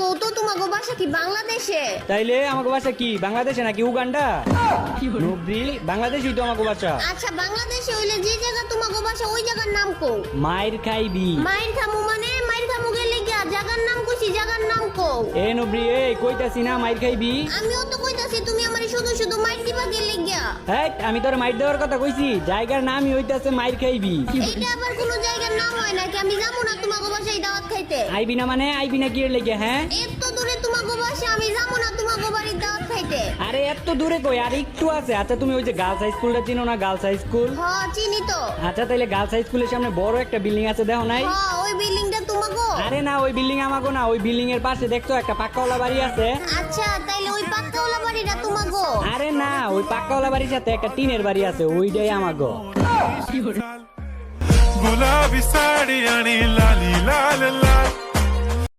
Couto তোমাকে বাসা কি বাংলাদেশে? তাইলে আমাকে বাসা কি বাংলাদেশে নাকি উগান্ডা? নবরি বাংলাদেশই তো আমাকে বাসা। আচ্ছা বাংলাদেশে হইলে যে জায়গা তোমাকে বাসা ওই জায়গার নাম কো মায়ের খাইবি। মায়ের খামু মানে মায়ের খামু গেলে গিয়া জায়গার নাম কইছি জায়গার নাম কো এ নবরি এ কইতাছি না মায়ের খাইবি? আমিও তো কইতাছি তুমি আমারে শুধু শুধু মাইর দিবা গেলে গিয়া। হ্যাঁ আমি তোর মাইর দেওয়ার কথা কইছি জায়গার নামই হইতাছে মায়ের খাইবি। এইটা আবার কোন জায়গার নাম হয় নাকি? আমি যাই দাওয়াত খাইতে। আইবি না মানে আইবি না গিয়ে হ্যাঁ? এত দূরে আমি যাব না দাওয়াত খাইতে। আরে এত দূরে কই? আর একটু আছে। আচ্ছা তুমি ওই যে গার্লস হাই স্কুলটা চিনো না গার্লস হাই স্কুল? হ্যাঁ চিনি তো। আচ্ছা তাহলে গার্লস হাই স্কুলের সামনে বড় একটা বিল্ডিং আছে দেখো নাই? হ্যাঁ ওই বিল্ডিংটা আরে না ওই বিল্ডিং আমাগো না ওই বিল্ডিং এর পাশে দেখছ একটা পাকাওয়ালা বাড়ি আছে? আচ্ছা ওই পাকাওয়ালা বাড়িটা আরে না ওই পাকাওয়ালা বাড়ির সাথে একটা টিনের বাড়ি আছে ওইটাই আমাগো। গোলাপি শাড়ি আনিল